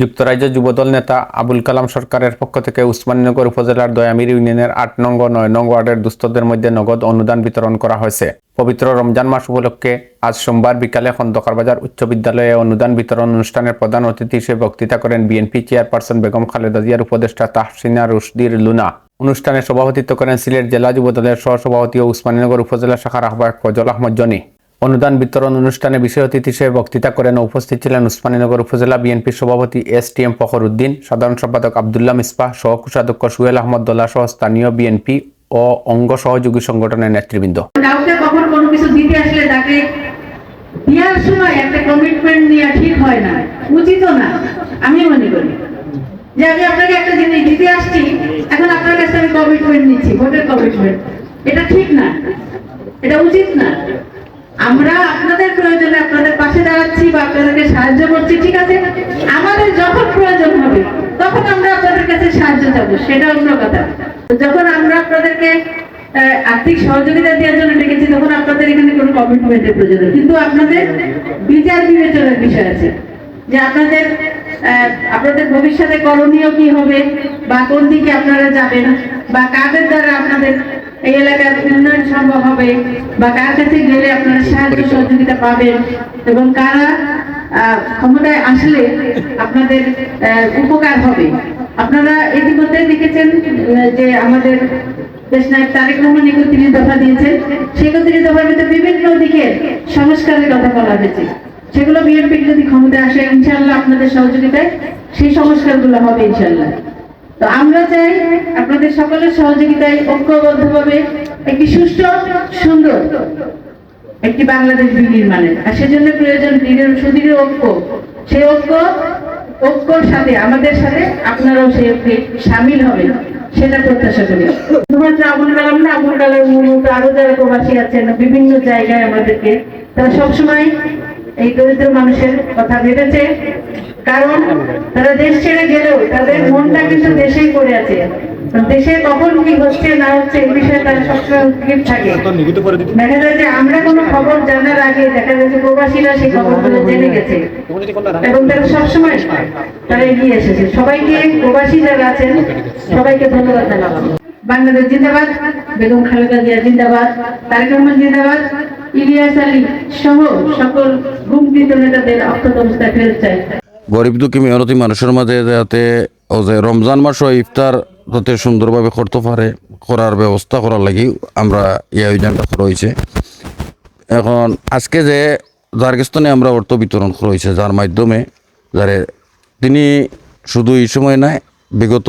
যুক্তরাজ্য যুবদল নেতা আবুল কালাম সরকারের পক্ষ থেকে উসমানীনগর উপজেলার দয়ামির ইউনিয়নের আট নং নয় নং ওয়ার্ডের দুস্থদের মধ্যে নগদ অনুদান বিতরণ করা হয়েছে। পবিত্র রমজান মাস উপলক্ষে আজ সোমবার বিকালে খন্দকার বাজার উচ্চ বিদ্যালয়ে অনুদান বিতরণ অনুষ্ঠানের প্রধান অতিথি হিসেবে বক্তৃতা করেন বিএনপি চেয়ারপারসন বেগম খালেদা জিয়ার উপদেষ্টা তাহসিনা রুশদির লুনা। অনুষ্ঠানে সভাপতিত্ব করেন সিলেট জেলা যুবদলের সহসভাপতি ও উসমানীনগর উপজেলা শাখার আহ্বায়ক ফজল আহমদ জনি। অনুদান বিতরণ অনুষ্ঠানে বিশেষ অতিথি হিসেবে বক্তৃতা করেন উপস্থিত ছিলেন উসমানীনগর উপজেলা বিএনপির সভাপতি S T M Fakhar Uddin সাধারণ সম্পাদক আবদুল্লাহ মিসবাহ সহ কোষাধ্যক্ষ সুহেল আহমদ দোল্লা সহ স্থানীয় বিএনপি ও অঙ্গ সহযোগী সংগঠনের নেতৃবৃন্দ। এটা উচিত না। আমরা আপনাদের প্রয়োজনে আপনাদের পাশে দাঁড়াচ্ছি বা আপনাদেরকে সাহায্য করছি, ঠিক আছে? আমাদের যখন প্রয়োজন হবে, তখন আমরা আপনাদের কাছে সাহায্য চাবো, সেটা অন্য কথা। যখন আমরা আপনাদেরকে আর্থিক সহযোগিতা দেওয়ার জন্য ডেকেছি, তখন আপনাদের এখানে কোনো কমিটমেন্টের প্রয়োজন কিন্তু আপনাদের বিচার বিবেচনার বিষয় আছে, যে আপনাদের আপনাদের ভবিষ্যতে করণীয় কি হবে, বা কোন দিকে আপনারা যাবেন, বা কাদের দ্বারা আপনাদের এই এলাকার উন্নয়ন সম্ভব হবে বা কার কাছে গেলে আপনারা সাহায্য সহযোগিতা পাবেন এবং কারা ক্ষমতায় আসলে আপনাদের উপকার হবে। আপনারা ইতিমধ্যে দেখেছেন যে আমাদের দেশ নায়ক তারেক রহমান একত্রিশ দফা দিয়েছেন সেই একত্রিশ দফার ভিতরে বিভিন্ন দিকে সংস্কারের কথা বলা হয়েছে। সেগুলো বিএনপি যদি ক্ষমতায় আসে ইনশাল্লাহ আপনাদের সহযোগিতায় সেই সংস্কারগুলো হবে ইনশাল্লাহ তো আমরা চাই আপনাদের সকলের সহযোগিতায় ঐক্যবদ্ধভাবে একটি সুষ্ঠু, সুন্দর একটি বাংলাদেশ বিনির্মাণের আর সেজন্য প্রয়োজন দৃঢ়, সুদৃঢ় ঐক্য। সেই ঐক্য, ঐক্যর সাথে, আমাদের সাথে আপনারাও সেই ঐক্যে সামিল হবেন, সেটা প্রত্যাশা করি। আছেন বিভিন্ন জায়গায় আমাদেরকে, তারা সবসময় এই দরিদ্র মানুষের কথা ভেবেছে। কারণ তারা দেশ ছেড়ে গেলেও তাদের মনটা কিন্তু দেশেই পড়ে আছে। দেশে কখন কি হচ্ছে না হচ্ছে এই বিষয়ে তারা সবসময় উদ্গ্রীব থাকে। দেখা যায় যে আমরা কোনো খবর জানার আগে দেখা যাচ্ছে প্রবাসীরা সেই খবরগুলো জেনে গেছে। এবং তারা সবসময় তারা এগিয়ে এসেছে। সবাইকে প্রবাসী যারা আছেন সবাইকে ধন্যবাদ জানালাম বাংলাদেশ জিন্দাবাদ বেগম খালেদা জিয়া জিন্দাবাদ তারেক রহমান জিন্দাবাদ ইলিয়াস আলী সহ সকল নেতাদের ফেরত চাই। গরিব দুঃখী মেহনতি মানুষের মাঝে যাতে রমজান মাস ইফতার যাতে সুন্দরভাবে করতে পারে, করার ব্যবস্থা করার লাগি আমরা এই আয়োজনটা করা হয়েছে। এখন আজকে যে জার্গিস্তানে আমরা অর্থ বিতরণ করা হয়েছে, যার মাধ্যমে যারে তিনি শুধু এই সময় নাই বিগত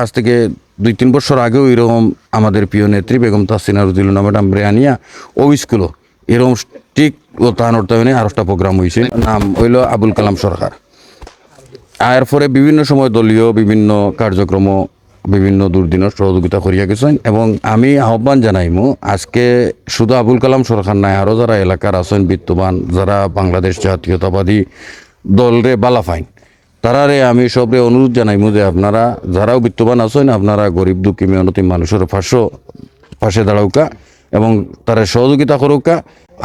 আজ থেকে দুই তিন বছর আগেও এরকম আমাদের প্রিয় নেত্রী বেগম তাসিনা রুদিলুনা ম্যাডাম রেয়ানিয়া ও স্কুলও এরকম ঠিক ও তাহান অর্থায়নে আরেকটা প্রোগ্রাম হয়েছে। নাম হইল আবুল কালাম সরকার। এর পরে বিভিন্ন সময় দলীয় বিভিন্ন কার্যক্রম বিভিন্ন দুর্দিনের সহযোগিতা করিয়া গেছেন এবং আমি আহ্বান জানাইমু, আজকে শুধু আবুল কালাম সরকার নাই আরও যারা এলাকার আছেন, বিত্তবান, যারা বাংলাদেশ জাতীয়তাবাদী দলরে বালা ফাইন। তারারে আমি সবরে অনুরোধ জানাই যে আপনারা, যারাও বিত্তবান আছেন, আপনারা গরিব দুঃখী মেহনতি মানুষের পাশে পাশে দাঁড়াউকা এবং তারা সহযোগিতা করুকা।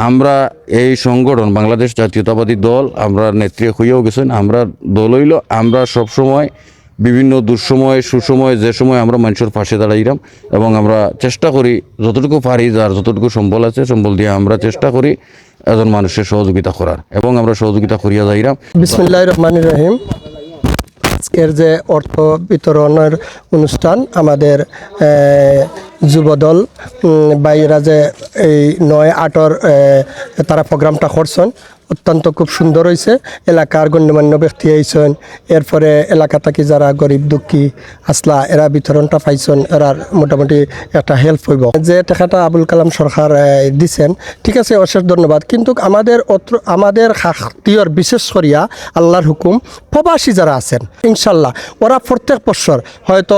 আমরা এই সংগঠন, বাংলাদেশ জাতীয়তাবাদী দল, আমরা নেত্রী হইয়াও গেছেন, আমরা দল হইল, আমরা সবসময় বিভিন্ন দুঃসময়, সুসময়, যে সময় আমরা মানুষের পাশে দাঁড়াইলাম এবং আমরা চেষ্টা করি, যতটুকু পারি যার যতটুকু সম্বল আছে, সম্বল দিয়ে আমরা চেষ্টা করি একজন মানুষের সহযোগিতা করার এবং আমরা সহযোগিতা করিয়া যাইলাম। বিসমুল্লাহ রহমান রহিম। আজকের যে অর্থ বিতরণের অনুষ্ঠান, আমাদের যুবদল বাইরা যে এই নয় আটর তারা প্রোগ্রামটা করছেন অত্যন্ত খুব সুন্দর হয়েছে এলাকার গণ্যমান্য ব্যক্তি আইসন, এরপরে এলাকা থাকি যারা গরিব, দুঃখী, আসলা, এরা বিতরণটা পাইছেন এরার মোটামুটি একটা হেল্প হইব। যে টাকাটা আবুল কালাম সরকার দিছেন, ঠিক আছে, অশেষ ধন্যবাদ। কিন্তু আমাদের অত্র, আমাদের খাতিয়র বিশেষ করিয়া আল্লাহর হুকুম, প্রবাসী যারা আছেন, ইনশাল্লাহ, ওরা প্রত্যেক বছর হয়তো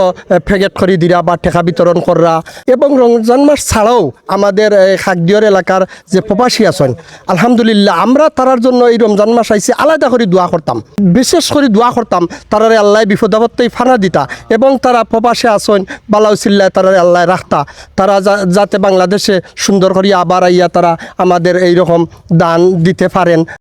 ফেগেট করি দিরা বা টেকা বিতরণ করা এবং রমজান মাস ছাড়াও আমাদের খাগদিয়র এলাকার যে প্রবাসী আছেন, আলহামদুলিল্লাহ, আমরা তারার জন্য এই রমজান মাস আইসি আলাদা করে দোয়া করতাম। বিশেষ করে দোয়া করতাম, তারারে আল্লাহ বিপদ আপত্তি ফানা দিতা এবং তারা প্রবাসে আসন, বালাউসিল্লায় তারারে আল্লাহ রাখতা। তারা যাতে বাংলাদেশে সুন্দর করে আবার আইয়া তারা আমাদের এইরকম দান দিতে পারেন।